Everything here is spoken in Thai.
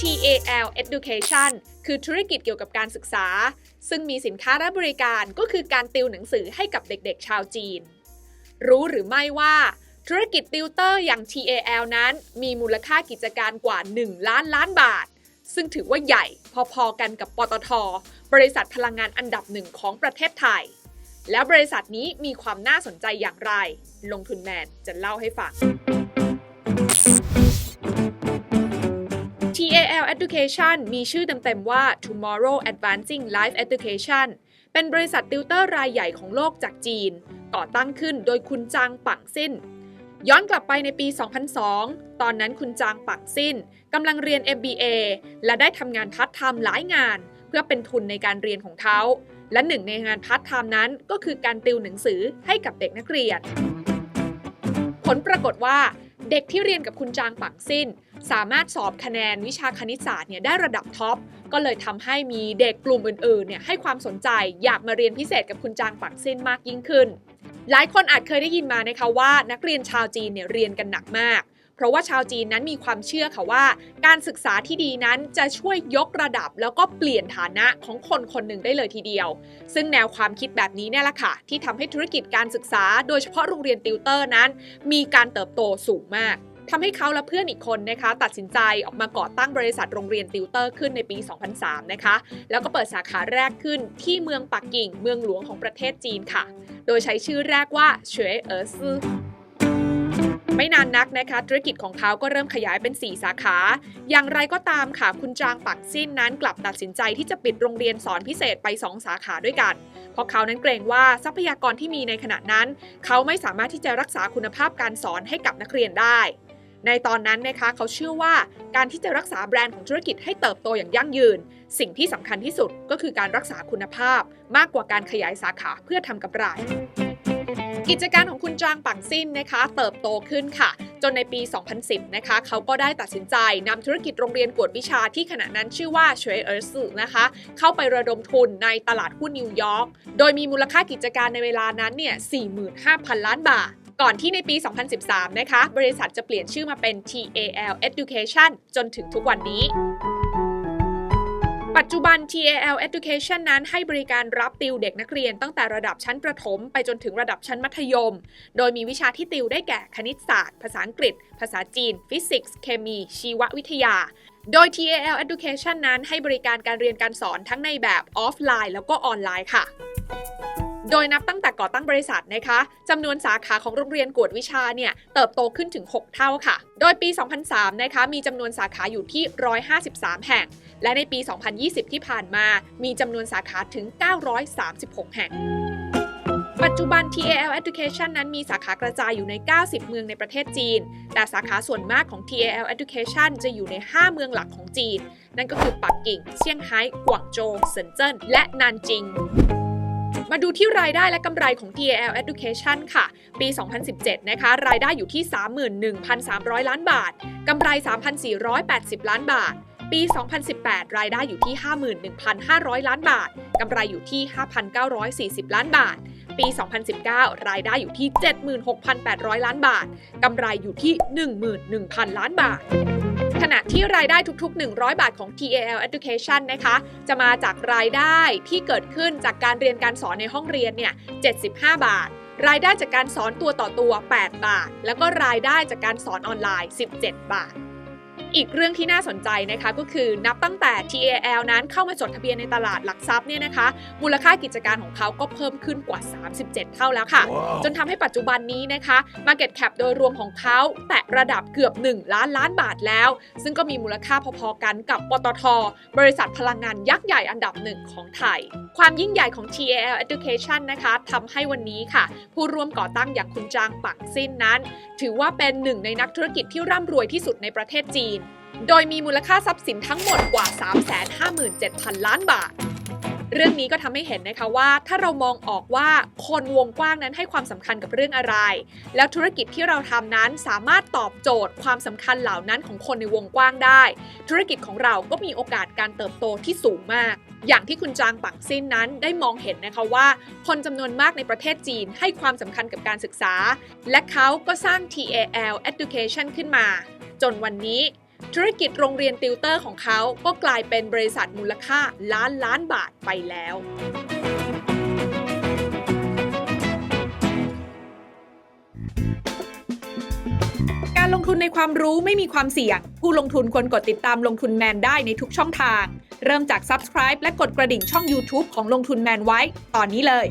TAL Education คือธุรกิจเกี่ยวกับการศึกษา ซึ่งมีสินค้าและบริการก็คือการติวหนังสือให้กับเด็กๆ ชาวจีน รู้หรือไม่ว่า ธุรกิจติวเตอร์อย่าง TAL นั้น มีมูลค่ากิจการกว่า 1 ล้านล้านบาท ซึ่งถือว่าใหญ่พอๆกันกับปตท บริษัทพลังงานอันดับหนึ่งของประเทศไทย แล้วบริษัทนี้มีความน่าสนใจอย่างไร ลงทุนแมนจะเล่าให้ฟัง T A Education มีชื่อเต็มๆว่า Tomorrow Advancing Life Education เป็นบริษัทติวเตอร์รายใหญ่ของโลกจากจีน ก่อตั้งขึ้นโดยคุณจางปังซินย้อนกลับไปในปี 2002 ตอนนั้นคุณจางปังซินกำลังเรียน MBA และได้ทำงานพาร์ทไทม์หลายงาน เพื่อเป็นทุนในการเรียนของเขา และหนึ่งในงานพาร์ทไทม์นั้นก็คือการติวหนังสือให้กับเด็กนักเรียน ผลปรากฏว่าเด็กที่เรียนกับคุณจางปังซิน สามารถสอบคะแนนวิชาคณิตศาสตร์เนี่ยได้ระดับท็อป ก็เลยทำให้มีเด็กกลุ่มอื่นๆเนี่ยให้ความสนใจอยากมาเรียนพิเศษกับคุณจางปังซินมากยิ่งขึ้น หลายคนอาจเคยได้ยินมานะคะว่า นักเรียนชาวจีนเนี่ยเรียนกันหนักมาก เพราะว่าชาวจีนนั้นมีความเชื่อค่ะว่า การศึกษาที่ดีนั้นจะช่วยยกระดับแล้วก็เปลี่ยนฐานะของคนคนหนึ่งได้เลยทีเดียว ซึ่งแนวความคิดแบบนี้เนี่ยแหละค่ะที่ทำให้ธุรกิจการศึกษา โดยเฉพาะโรงเรียนติวเตอร์นั้น มีการเติบโตสูงมาก ทำให้เขาและเพื่อนอีกคนนะคะตัดสินใจออกมาก่อตั้งบริษัทโรงเรียนติวเตอร์ขึ้นในปี 2003 นะคะ แล้วก็เปิดสาขาแรกขึ้นที่เมืองปักกิ่ง เมืองหลวงของประเทศจีนค่ะ โดยใช้ชื่อแรกว่าเฉวยเอ๋อซื่อไม่นานนักนะคะธุรกิจของเขาก็เริ่มขยายเป็น 4 สาขา อย่างไรก็ตามค่ะ คุณจางปักซินนั้นกลับตัดสินใจที่จะปิดโรงเรียนสอนพิเศษไป 2 สาขาด้วยกัน เพราะเขานั้นเกรงว่าทรัพยากรที่มีในขณะนั้น เขาไม่สามารถที่จะรักษาคุณภาพการสอนให้กับนักเรียนได้ ในตอนนั้นนะคะเขาเชื่อว่าการที่จะรักษาแบรนด์ของธุรกิจให้เติบโตอย่างยั่งยืน สิ่งที่สำคัญที่สุดก็คือการรักษาคุณภาพ มากกว่าการขยายสาขาเพื่อทำกำไรกิจการของคุณจางปังซินนะคะ เติบโตขึ้นค่ะ จนในปี 2010 นะคะ เขาก็ได้ตัดสินใจนำธุรกิจโรงเรียนกวดวิชาที่ขณะนั้นชื่อว่าเฉวยเอร์สึนะคะ เข้าไประดมทุนในตลาดหุ้นนิวยอร์ก โดยมีมูลค่ากิจการในเวลานั้นเนี่ย 45,000 ล้านบาท ก่อนที่ในปี 2013 นะคะ บริษัทจะเปลี่ยนชื่อมาเป็น TAL Education จนถึงทุกวันนี้ปัจจุบัน TAL Education นั้นให้บริการรับติวเด็กนักเรียนตั้งแต่ระดับชั้นประถม ไปจนถึงระดับชั้นมัธยม โดยมีวิชาที่ติวได้แก่คณิตศาสตร์ ภาษาอังกฤษ ภาษาจีน ฟิสิกส์ เคมี ชีววิทยา โดย TAL Education นั้นให้บริการการเรียนการสอนทั้งในแบบออฟไลน์ แล้วก็ออนไลน์ค่ะ โดยนับตั้งแต่ก่อตั้งบริษัทนะคะจำนวนสาขาของโรงเรียนกวดวิชาเนี่ยเติบโตขึ้นถึง 6 เท่าค่ะ โดยปี 2003 นะคะมีจำนวนสาขาอยู่ที่ 153 แห่ง และในปี 2020 ที่ผ่านมา มีจำนวนสาขาถึง 936 แห่งปัจจุบัน TAL Education นั้นมีสาขากระจายอยู่ใน 90 เมืองในประเทศจีน แต่สาขาส่วนมากของ TAL Education จะอยู่ใน 5 เมืองหลักของจีน นั่นก็คือปักกิ่ง เซี่ยงไฮ้ กวางโจว เซินเจิ้น และนานจิง มาดูที่รายได้และกำไรของ TAL Education ค่ะ ปี 2017 นะคะ รายได้อยู่ที่ 31,300 ล้านบาท กำไร 3,480 ล้านบาท ปี 2018 รายได้อยู่ที่ 51,500 ล้านบาท กำไรอยู่ที่ 5,940 ล้านบาท ปี 2019 รายได้อยู่ที่ 76,800 ล้านบาท กำไรอยู่ที่ 11,000 ล้านบาท ขณะที่รายได้ทุกๆ 100 บาทของ TAL Education นะคะ จะมาจากรายได้ที่เกิดขึ้นจากการเรียนการสอนในห้องเรียนเนี่ย 75 บาท รายได้จากการสอนตัวต่อตัว 8 บาท แล้วก็รายได้จากการสอนออนไลน์ 17 บาท อีกเรื่องที่น่าสนใจนะคะก็คือนับตั้งแต่ TAL นั้นเข้ามาจดทะเบียนในตลาดหลักทรัพย์เนี่ยนะคะ มูลค่ากิจการของเขาก็เพิ่มขึ้นกว่า 37 เท่าแล้วค่ะ Wow. จนทำให้ปัจจุบันนี้นะคะ Market Cap โดยรวมของเขาแตะระดับเกือบ 1 ล้านล้านบาทแล้ว ซึ่งก็มีมูลค่าพอๆกันกับปตท บริษัทพลังงานยักษ์ใหญ่อันดับหนึ่งของไทย ความยิ่งใหญ่ของ TAL Education นะคะทำให้วันนี้ค่ะ ผู้ร่วมก่อตั้งอย่างคุณจางปักซินนั้น ถือว่าเป็นหนึ่งในนักธุรกิจที่ร่ำรวยที่สุดในประเทศจีน โดยมีมูลค่าทรัพย์สินทั้งหมดกว่า 357,000 ล้านบาท เรื่องนี้ก็ทำให้เห็นนะคะว่า ถ้าเรามองออกว่าคนวงกว้างนั้นให้ความสำคัญกับเรื่องอะไร แล้วธุรกิจที่เราทำนั้นสามารถตอบโจทย์ความสำคัญเหล่านั้นของคนในวงกว้างได้ ธุรกิจของเราก็มีโอกาสการเติบโตที่สูงมาก อย่างที่คุณจางปังซินนั้นได้มองเห็นนะคะว่า คนจำนวนมากในประเทศจีนให้ความสำคัญกับการศึกษา และเขาก็สร้าง TAL Education ขึ้นมา จนวันนี้ ธุรกิจโรงเรียนติวเตอร์ของเขาก็กลายเป็นบริษัทมูลค่าล้านล้านบาทไปแล้ว การลงทุนในความรู้ไม่มีความเสี่ยง ผู้ลงทุนควรกดติดตามลงทุนแมนได้ในทุกช่องทาง เริ่มจาก Subscribe และกดกระดิ่งช่อง YouTube ของลงทุนแมนไว้ ตอนนี้เลย